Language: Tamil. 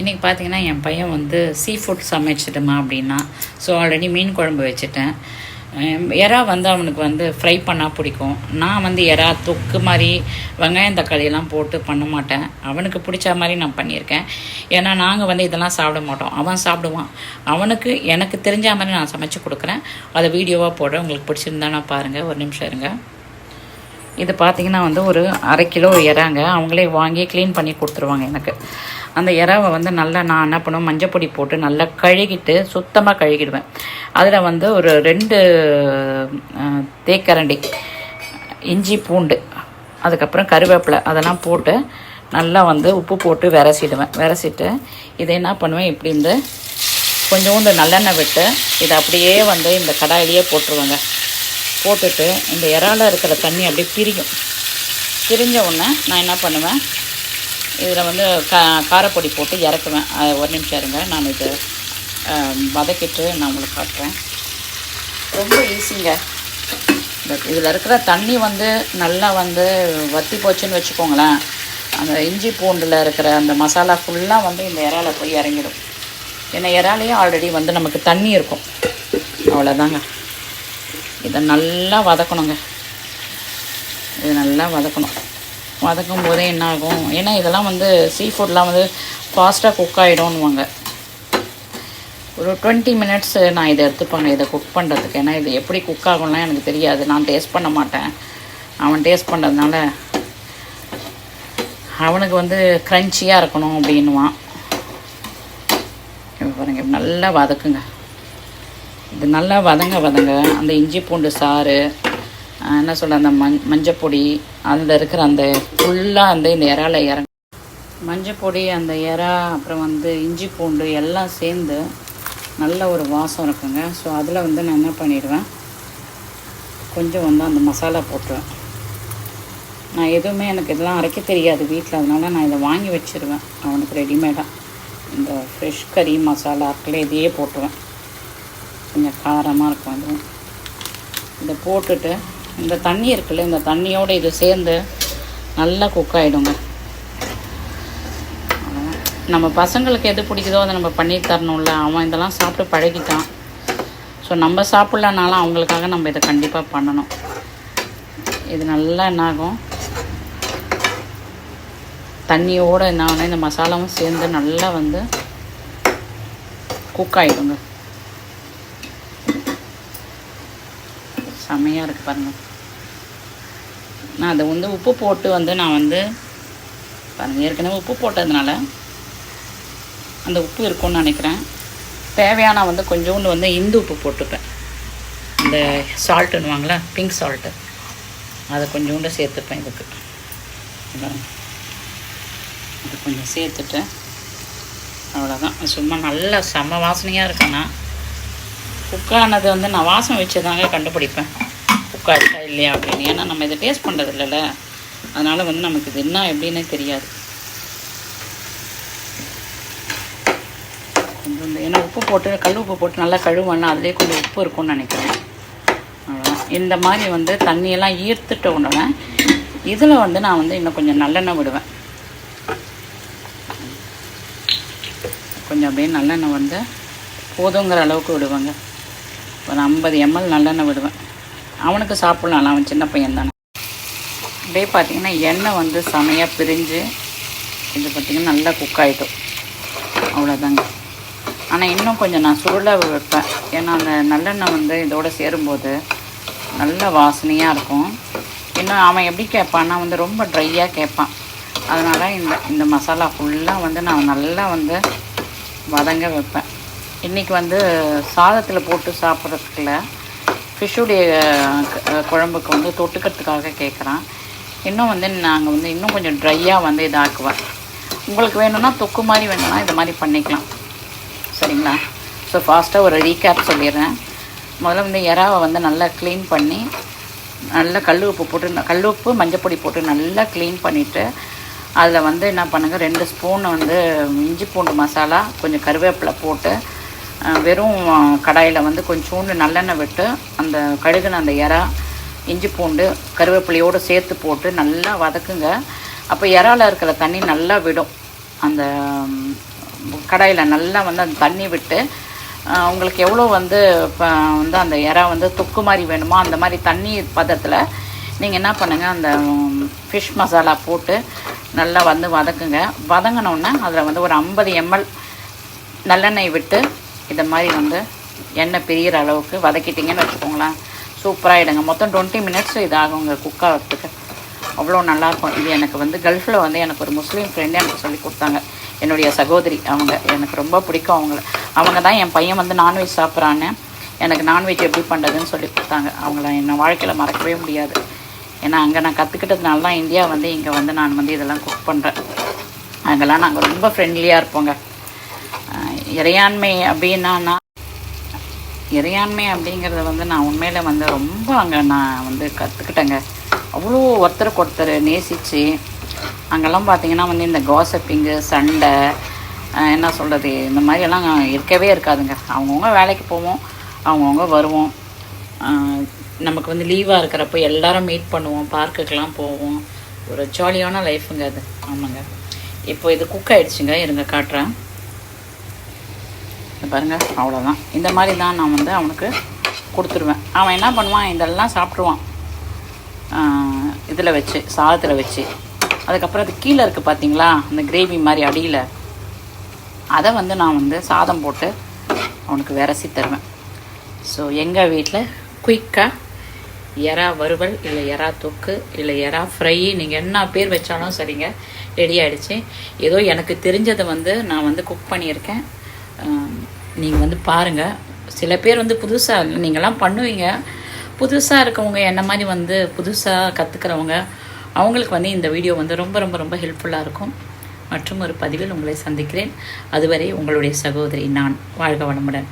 இன்றைக்கி பார்த்தீங்கன்னா என் பையன் வந்து சீ ஃபுட் சமைச்சிடுமா அப்படின்னா ஸோ ஆல்ரெடி மீன் குழம்பு வச்சுட்டேன். எறா வந்து அவனுக்கு வந்து ஃப்ரை பண்ணால் பிடிக்கும். நான் வந்து எறா தொக்கு மாதிரி வெங்காயம் தக்காளியெல்லாம் போட்டு பண்ண மாட்டேன். அவனுக்கு பிடிச்ச மாதிரி நான் பண்ணியிருக்கேன். ஏன்னா நாங்கள் வந்து இதெல்லாம் சாப்பிட மாட்டோம். அவன் சாப்பிடுவான். அவனுக்கு எனக்கு தெரிஞ்ச மாதிரி நான் சமைச்சு கொடுக்குறேன். அதை வீடியோவாக போடுறேன். உங்களுக்கு பிடிச்சிருந்தா நான் பாருங்கள் ஒரு நிமிஷம் இருங்க. இது பார்த்தீங்கன்னா வந்து ஒரு அரை கிலோ இறாங்க அவங்களே வாங்கி க்ளீன் பண்ணி கொடுத்துருவாங்க எனக்கு. அந்த இறாவை வந்து நல்லா நான் என்ன பண்ணுவேன் மஞ்சப்பொடி போட்டு நல்லா கழுகிட்டு சுத்தமாக கழுகிடுவேன். அதில் வந்து ஒரு ரெண்டு தேக்கரண்டி இஞ்சி பூண்டு அதுக்கப்புறம் கருவேப்பிலை அதெல்லாம் போட்டு நல்லா வந்து உப்பு போட்டு விரசிடுவேன். விரசிட்டு இதை என்ன பண்ணுவேன் இப்படி இந்த கொஞ்சோண்டு நல்லெண்ணெய் விட்டு இதை அப்படியே வந்து இந்த கடாயிலேயே போட்டுருவேங்க. போட்டுட்டு இந்த இறால இருக்கிற தண்ணி அப்படியே பிரியும். பிரிஞ்ச உடனே நான் என்ன பண்ணுவேன் இதில் வந்து கா காரப்பொடி போட்டு இறக்குவேன். ஒரு நிமிஷம் இருங்க. நான் இது வதக்கிட்டு நான் உங்களுக்கு காட்டுறேன். ரொம்ப ஈஸிங்க. இதில் இருக்கிற தண்ணி வந்து நல்லா வந்து வத்தி போச்சுன்னு வச்சுக்கோங்களேன். அந்த இஞ்சி பூண்டில் இருக்கிற அந்த மசாலா ஃபுல்லாக வந்து இந்த இறால போய் இறங்கிடும். ஏன்னா இறாலையே ஆல்ரெடி வந்து நமக்கு தண்ணி இருக்கும். அவ்வளோதாங்க இதை நல்லா வதக்கணுங்க. இது நல்லா வதக்கணும். வதக்கும் போதே என்ன ஆகும் ஏன்னா இதெல்லாம் வந்து சீ ஃபுட்லாம் வந்து ஃபாஸ்ட்டாக குக் ஆகிடும்னுவாங்க ஒரு டுவெண்ட்டி மினிட்ஸ் நான் இதை எடுத்துப்பாங்க இதை குக் பண்ணுறதுக்கு ஏன்னா இது எப்படி குக் ஆகும்லாம் எனக்கு தெரியாது. நான் டேஸ்ட் பண்ண மாட்டேன். அவன் டேஸ்ட் பண்ணுறதுனால அவனுக்கு வந்து க்ரன்ச்சியாக இருக்கணும் அப்படின்னுவான். இப்ப பாருங்க நல்லா வதக்குங்க. இது நல்லா வதங்க வதங்க அந்த இஞ்சி பூண்டு சாறு என்ன சொல்ல அந்த மஞ் மஞ்சப்பொடி அதில் இருக்கிற அந்த ஃபுல்லாக அந்த இந்த இறால இறங்க மஞ்சப்பொடி அந்த இறா அப்புறம் வந்து இஞ்சி பூண்டு எல்லாம் சேர்ந்து நல்ல ஒரு வாசம் இருக்குங்க. ஸோ அதில் வந்து நான் என்ன பண்ணிடுவேன்? கொஞ்சம் வந்து அந்த மசாலா போட்டுருவேன். நான் எதுவுமே எனக்கு இதெல்லாம் அரைக்க தெரியாது வீட்டில் அதனால நான் இதை வாங்கி வச்சிருவேன். அவனுக்கு ரெடிமேடாக இந்த ஃப்ரெஷ் கறி மசாலா இருக்குல்ல இதையே போட்டுருவேன். கொஞ்சம் காரமாக இருக்கும் அதுவும். இதை போட்டுட்டு இந்த தண்ணி இருக்குல்ல இந்த தண்ணியோடு இது சேர்ந்து நல்லா குக் ஆகிடுங்க நம்ம பசங்களுக்கு எது பிடிக்குதோ அதை நம்ம பண்ணி தரணும்ல அவன் இதெல்லாம் சாப்பிட்டு பழகிட்டான். ஸோ நம்ம சாப்பிட்லனாலும் அவங்களுக்காக நம்ம இதை கண்டிப்பாக பண்ணணும். இது நல்லா என்ன ஆகும் தண்ணியோடு என்ன ஆகும் இந்த மசாலாவும் சேர்ந்து நல்லா வந்து குக் ஆகிடுங்க செமையாக இருக்கு பாருங்கள் நான் அதை வந்து உப்பு போட்டு வந்து நான் வந்து பாருங்கள் ஏற்கனவே உப்பு போட்டதுனால அந்த உப்பு இருக்கும்னு நினைக்கிறேன். தேவையான வந்து கொஞ்சோண்டு வந்து இந்து உப்பு போட்டுப்பேன். இந்த சால்ட்டுன்னுவாங்களே பிங்க் சால்ட்டு அதை கொஞ்சோண்டு சேர்த்துப்பேன் இதுக்கு. அது கொஞ்சம் சேர்த்துட்டு அவ்வளோதான் சும்மா நல்லா செம்ம வாசனையாக இருக்குண்ணா குக்கானது வந்து நான் வாசம் வச்சு தாங்க கண்டுபிடிப்பேன். குக்கா இருக்கா இல்லையா அப்படின்னு? ஏன்னா நம்ம இதை டேஸ்ட் பண்ணுறது இல்லைல்ல அதனால் வந்து நமக்கு இது என்ன எப்படின்னே தெரியாது. கொஞ்சம் ஏன்னா உப்பு போட்டு கல் உப்பு போட்டு நல்லா கழுவணும் அதுலேயே கொஞ்சம் உப்பு இருக்கும்னு நினைக்கிறேன். இந்த மாதிரி வந்து தண்ணியெல்லாம் ஈர்த்துட்ட உடனே இதில் வந்து நான் வந்து இன்னும் கொஞ்சம் நல்லெண்ணெய் விடுவேன். கொஞ்சம் அப்படியே நல்லெண்ணெய் வந்து போதுங்கிற அளவுக்கு விடுவேங்க. ஒரு ஐம்பது எம்எல் நல்லெண்ணெய் விடுவேன். அவனுக்கு சாப்பிட்லாம். அவன் சின்ன பையன் தானே. அப்படியே பார்த்தீங்கன்னா எண்ணெய் வந்து செமையாக பிரிஞ்சு இது பார்த்திங்கன்னா நல்லா குக் ஆகிட்டோம் அவ்வளோதாங்க ஆனால் இன்னும் கொஞ்சம் நான் சுருள வைப்பேன். ஏன்னா அந்த நல்லெண்ணெய் வந்து இதோடு சேரும்போது நல்ல வாசனையாக இருக்கும். இன்னும் அவன் எப்படி கேட்பான்னா வந்து ரொம்ப ட்ரையாக கேட்பான். அதனால் இந்த இந்த மசாலா ஃபுல்லாக வந்து நான் நல்லா வந்து வதங்க வைப்பேன். இன்றைக்கி வந்து சாதத்தில் போட்டு சாப்பிட்றதுக்குள்ள ஃபிஷ்ஷுடைய குழம்புக்கு வந்து தொட்டுக்கிறதுக்காக கேட்குறான் இன்னும் வந்து நாங்கள் வந்து இன்னும் கொஞ்சம் ட்ரையாக வந்து இதாக்குவேன் உங்களுக்கு வேணும்னா தொக்கு மாதிரி வேணும்னா இது மாதிரி பண்ணிக்கலாம். சரிங்களா? ஸோ ஃபாஸ்ட்டாக ஒரு ரீகேப் சொல்லிடுறேன். முதல்ல வந்து இறாவை வந்து நல்லா க்ளீன் பண்ணி நல்லா கல் உப்பு போட்டு கல் உப்பு மஞ்சப்பொடி போட்டு நல்லா க்ளீன் பண்ணிவிட்டு அதில் வந்து என்ன பண்ணுங்கள் ரெண்டு ஸ்பூன் வந்து இஞ்சி பூண்டு மசாலா கொஞ்சம் கருவேப்பிலை போட்டு வெறும் கடாயில் வந்து கொஞ்சோண்டு நல்லெண்ணெய் விட்டு அந்த கழுகுன அந்த இறா இஞ்சி பூண்டு கருவேப்பிலையோடு சேர்த்து போட்டு நல்லா வதக்குங்க. அப்போ இறால இருக்கிற தண்ணி நல்லா விடும். அந்த கடாயில் நல்லா வந்து அந்த தண்ணி விட்டு உங்களுக்கு எவ்வளோ வந்து இப்போ வந்து அந்த இறா வந்து தொக்கு மாதிரி வேணுமோ அந்த மாதிரி தண்ணி பதத்தில் நீங்கள் என்ன பண்ணுங்கள் அந்த ஃபிஷ் மசாலா போட்டு நல்லா வந்து வதக்குங்க. வதங்கினோன்னே அதில் வந்து ஒரு ஐம்பது எம்எல் நல்லெண்ணெய் விட்டு இதை மாதிரி வந்து எண்ணெய் பிரியிற அளவுக்கு வதக்கிட்டிங்கன்னு வச்சுக்கோங்களேன். சூப்பராகிடுங்க மொத்தம் டுவெண்ட்டி மினிட்ஸ் இதாகுங்க குக் ஆகிறதுக்கு. அவ்வளோ நல்லாயிருக்கும். இது எனக்கு வந்து கல்ஃபில் வந்து எனக்கு ஒரு முஸ்லீம் ஃப்ரெண்டு எனக்கு சொல்லி கொடுத்தாங்க. என்னுடைய சகோதரி அவங்க. எனக்கு ரொம்ப பிடிக்கும் அவங்கள. அவங்க தான் என் பையன் வந்து நான்வெஜ் சாப்பிட்றான்னு எனக்கு நான்வெஜ் எப்படி பண்ணுறதுன்னு சொல்லி கொடுத்தாங்க. அவங்கள என் வாழ்க்கையில் மறக்கவே முடியாது. ஏன்னா அங்கே நான் கற்றுக்கிட்டதுனால தான் இந்தியா வந்து இங்கே வந்து நான் வந்து இதெல்லாம் குக் பண்ணுறேன் அங்கெல்லாம் நாங்கள் ரொம்ப ஃப்ரெண்ட்லியாக இருப்போங்க. இறையாண்மை அப்படின்னா இறையாண்மை அப்படிங்கிறத வந்து நான் உண்மையில் வந்து ரொம்ப அங்கே நான் வந்து கற்றுக்கிட்டேங்க அவ்வளோ ஒருத்தருக்கு ஒருத்தர் நேசித்து அங்கெல்லாம் பார்த்தீங்கன்னா வந்து இந்த காசப்பிங்கு சண்டை என்ன சொல்கிறது இந்த மாதிரியெல்லாம் இருக்கவே இருக்காதுங்க. அவங்கவுங்க வேலைக்கு போவோம் அவங்கவுங்க வருவோம். நமக்கு வந்து லீவாக இருக்கிறப்போ எல்லாரும் மீட் பண்ணுவோம் பார்க்குக்கெல்லாம் போவோம். ஒரு ஜாலியான லைஃபுங்க அது. ஆமாங்க. இப்போ இது குக் ஆகிடுச்சுங்க இருங்க காட்டுறேன். பாருங்கள் பாருங்க அவ்வளோதான் இந்த மாதிரி தான் நான் வந்து அவனுக்கு கொடுத்துருவேன். அவன் என்ன பண்ணுவான் இதெல்லாம் சாப்பிட்ருவான் இதில் வச்சு சாதத்தில் வச்சு. அதுக்கப்புறம் அது கீழே இருக்குது பார்த்தீங்களா அந்த கிரேவி மாதிரி அடியில். அதை வந்து நான் வந்து சாதம் போட்டு அவனுக்கு விரசி தருவேன். ஸோ எங்கள் வீட்டில் குயிக்காக எறா வறுவல் இல்லை எறா தொக்கு இல்லை எறா ஃப்ரை நீங்கள் என்ன பேர் வச்சாலும் சரிங்க ரெடி ஆகிடுச்சி ஏதோ எனக்கு தெரிஞ்சதை வந்து நான் வந்து குக் பண்ணியிருக்கேன். நீங்கள் வந்து பாருங்கள் சில பேர் வந்து புதுசாக நீங்கள்லாம் பண்ணுவீங்க. புதுசாக இருக்கவங்க என்ன மாதிரி வந்து புதுசாக கற்றுக்கிறவங்க அவங்களுக்கு வந்து இந்த வீடியோ வந்து ரொம்ப ரொம்ப ரொம்ப ஹெல்ப்ஃபுல்லாக இருக்கும். மற்றும் ஒரு பதிவில் உங்களை சந்திக்கிறேன். அதுவரை உங்களுடைய சகோதரி நான். வாழ்க வளமுடன்.